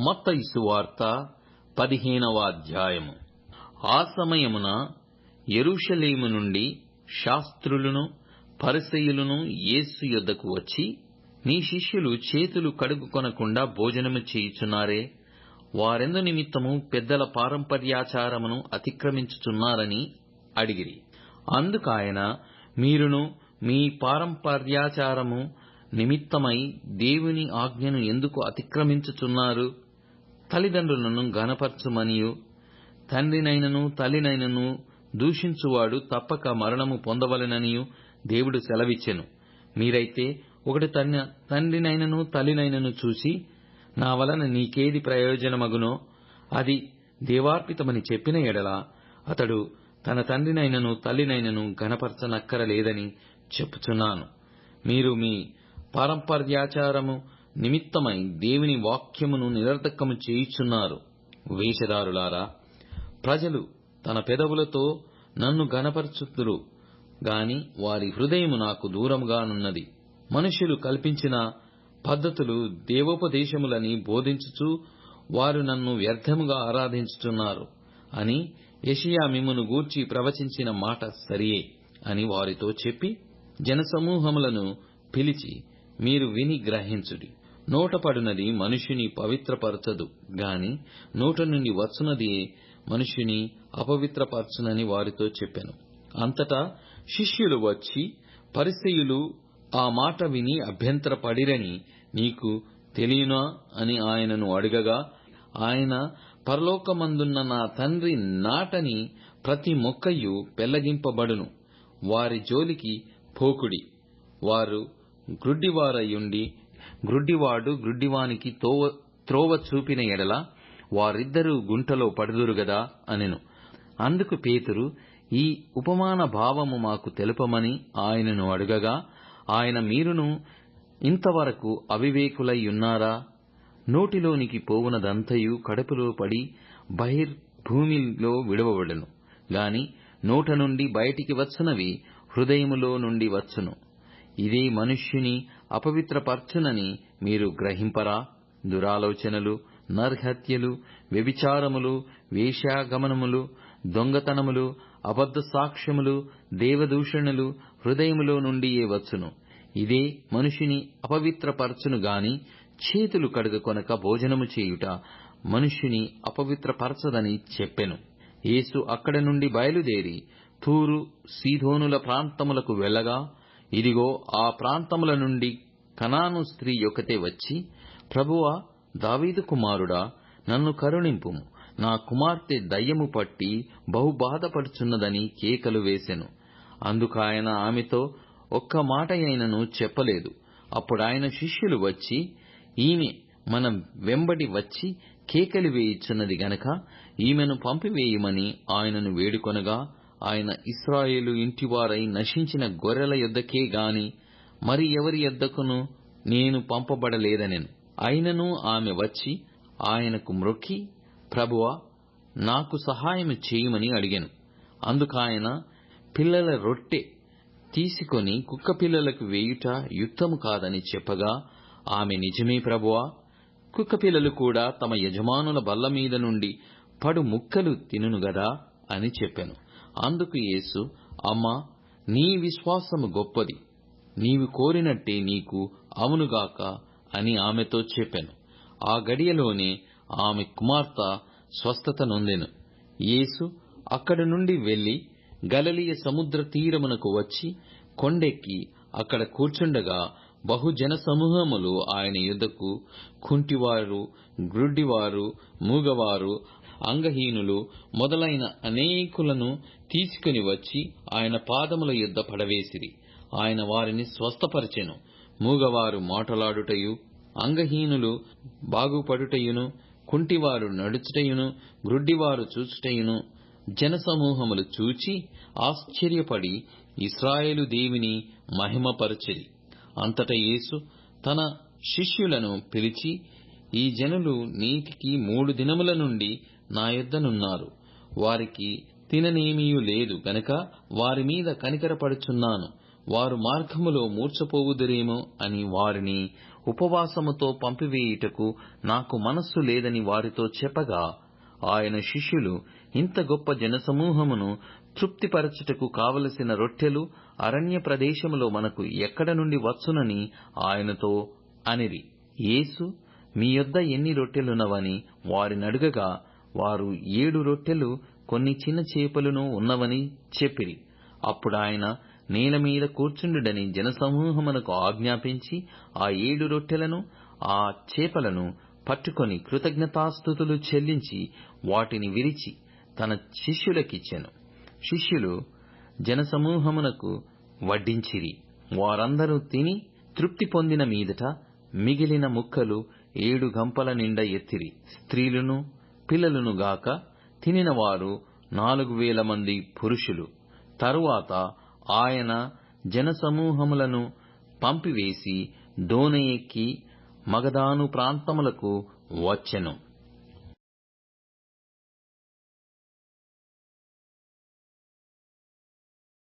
మత్తయి సువార్త పదిహేనవ అధ్యాయము. ఆ సమయమున ఎరుషలేము నుండి శాస్త్రులను పరిసయులను యేసు యొద్దకు వచ్చి నీ శిష్యులు చేతులు కడుగుకొనకుండా భోజనము చేయుచున్నారే? వారెందు నిమిత్తము పెద్దల పారంపర్యాచారమును అతిక్రమించుచున్నారని అడిగిరి. అందుకాయన మీరును మీ పారంపర్యాచారము నిమిత్తమై దేవుని ఆజ్ఞను ఎందుకు అతిక్రమించుచున్నారు? తల్లిదండ్రులను గనపరచుమనియు తండ్రినైనను తల్లినైనను దూషించువాడు తప్పక మరణము పొందవలెననియు దేవుడు సెలవిచ్చెను. మీరైతే ఒకటి తన్న తండ్రినైనను తల్లినైనను చూసి నా వలన నీకేది ప్రయోజనమగునో అది దేవార్పితమని చెప్పిన ఎడల అతడు తన తండ్రినైనను తల్లినైనను గనపరచనక్కరలేదని చెప్పుచున్నాను. మీరు మీ పారంపర్యాచారము నిమిత్తమై దేవుని వాక్యమును నిరర్థకము చేయుచున్నారు. వేషధారులారా ప్రజలు తన పెదవులతో నన్ను గణపరచుతురు గాని వారి హృదయము నాకు దూరముగానున్నది. మనుషులు కల్పించిన పద్ధతులు దేవోపదేశములని బోధించుచు వారు నన్ను వ్యర్థముగా ఆరాధించుచున్నారు అని యషియా మిమ్మును గూర్చి ప్రవచించిన మాట సరియే అని వారితో చెప్పి జనసమూహములను పిలిచి మీరు విని గ్రహించుడి. నోటపడినది మనిషిని పవిత్రపరచదు గాని నోట నుండి వచ్చునది మనిషిని అపవిత్రపరచునని వారితో చెప్పాను. అంతటా శిష్యులు వచ్చి పరిసయులు ఆ మాట విని అభ్యంతరపడిరని నీకు తెలియనా అని ఆయనను అడగగా ఆయన పరలోకమందున్న నా తండ్రి నాటని ప్రతి మొక్కయు పెళ్ళగింపబడును వారి జోలికి పోకుడి. వారు గ్రుడ్డివారయుండి గ్రుడ్డివాడు గ్రుడ్డివానికి తోవ త్రోవ చూపిన ఎడల వారిద్దరూ గుంటలో పడుదురుగదా అనెను. అందుకు పేతురు ఈ ఉపమాన భావము మాకు తెలుపమని ఆయనను అడగగా ఆయన మీరును ఇంతవరకు అవివేకులై ఉన్నారా? నోటిలోనికి పోవునదంతయు కడుపులో పడి బహిర్ భూమిలో విడవబడును. గాని నోట నుండి బయటికి వచ్చునవి హృదయములో నుండి వచ్చును. ఇదే మనుష్యుని అపవిత్రపరచునని మీరు గ్రహింపరా? దురాలోచనలు నర్హత్యలు వ్యభిచారములు వేశ్యాగమనములు దొంగతనములు అబద్ధ సాక్ష్యములు దేవదూషణలు హృదయములో నుండియే వచ్చును? ఇదే మనుషుని అపవిత్రపరచును గాని చేతులు కడుగకొనక భోజనము చేయుట మనుష్యుని అపవిత్రపరచదని చెప్పెను. యేసు అక్కడ నుండి బయలుదేరి తూరు సీదోనుల ప్రాంతములకు వెళ్ళగా ఇదిగో ఆ ప్రాంతముల నుండి కనాను స్త్రీ ఒకతే వచ్చి ప్రభువా దావీదు కుమారుడా నన్ను కరుణింపుము. నా కుమార్తె దయ్యము పట్టి బహు బాధపడుచున్నదని కేకలు వేసెను. అందుకాయన ఆమెతో ఒక్క మాట అయినను చెప్పలేదు. అప్పుడాయన శిష్యులు వచ్చి ఈమె మనం వెంబడి వచ్చి కేకలు వేయుచున్నది గనక ఈమెను పంపివేయమని ఆయనను వేడుకొనగా ఆయన ఇస్రాయేలు ఇంటివారై నశించిన గొర్రెల యొద్దకే గాని మరి ఎవరి యొద్దకును నేను పంపబడలేదనెను. అయినను ఆమె వచ్చి ఆయనకు మ్రొక్కి ప్రభువా నాకు సహాయం చేయమని అడిగాను. అందుకాయన పిల్లల రొట్టె తీసుకొని కుక్క పిల్లలకు వేయుట యుక్తము కాదని చెప్పగా ఆమె నిజమే ప్రభువా కుక్క పిల్లలు కూడా తమ యజమానుల బల్ల మీద నుండి పడు ముక్కలు తినును గదా అని చెప్పాను. అందుకు యేసు అమ్మా నీ విశ్వాసము గొప్పది. నీవు కోరినట్టే నీకు అవునుగాక అని ఆమెతో చెప్పాను. ఆ గడియలోనే ఆమె కుమార్తె స్వస్థత నొందెను. యేసు అక్కడి నుండి వెళ్ళి గలలియ సముద్ర తీరమునకు వచ్చి కొండెక్కి అక్కడ కూర్చుండగా బహుజన సమూహములు ఆయన యుద్ధకు కుంటివారు గ్రుడ్డివారు మూగవారు అంగహీనులు మొదలైన అనేకులను తీసుకుని వచ్చి ఆయన పాదముల యుద్ధ పడవేసిరి. ఆయన వారిని స్వస్థపరచెను. మూగవారు మాటలాడుటయు అంగహీనులు బాగుపడుటయును కుంటివారు నడుచుటయును గ్రుడ్డివారు చూచుటయును జనసమూహములు చూచి ఆశ్చర్యపడి ఇస్రాయేలు దేవిని మహిమపరచిరి. అంతట యేసు తన శిష్యులను పిలిచి ఈ జనులు నీటికి మూడు దినముల నుండి నా యొద్దనున్నారు. వారికి తిననేమీయు లేదు. గనక వారి మీద కనికరపడుచున్నాను. వారు మార్గములో మూర్చపోవుదురేమో అని వారిని ఉపవాసముతో పంపివేయుటకు నాకు మనస్సు లేదని వారితో చెప్పగా ఆయన శిష్యులు ఇంత గొప్ప జనసమూహమును తృప్తిపరచుటకు కావలసిన రొట్టెలు అరణ్య ప్రదేశములో మనకు ఎక్కడ నుండి వచ్చునని ఆయనతో అనిరి. యేసు మీ యొద్ద ఎన్ని రొట్టెలున్నవని వారినడుగగా వారు ఏడు రొట్టెలు కొన్ని చిన్న చేపలును ఉన్నవని చెప్పిరి. అప్పుడాయన నేల మీద కూర్చుండుడని జనసమూహమునకు ఆజ్ఞాపించి ఆ ఏడు రొట్టెలను ఆ చేపలను పట్టుకొని కృతజ్ఞతాస్థుతులు చెల్లించి వాటిని విరిచి తన శిష్యులకిచ్చెను. శిష్యులు జనసమూహమునకు వడ్డించిరి. వారందరూ తిని తృప్తి పొందిన మీదట మిగిలిన ముక్కలు ఏడు గంపల నిండా ఎత్తిరి. స్త్రీలను పిల్లలను గాక తినినవారు నాలుగు వేల మంది పురుషులు. తరువాత ఆయన జనసమూహములను పంపివేసి దోణి ఎక్కి మగదాను ప్రాంతములకు వచ్చెను.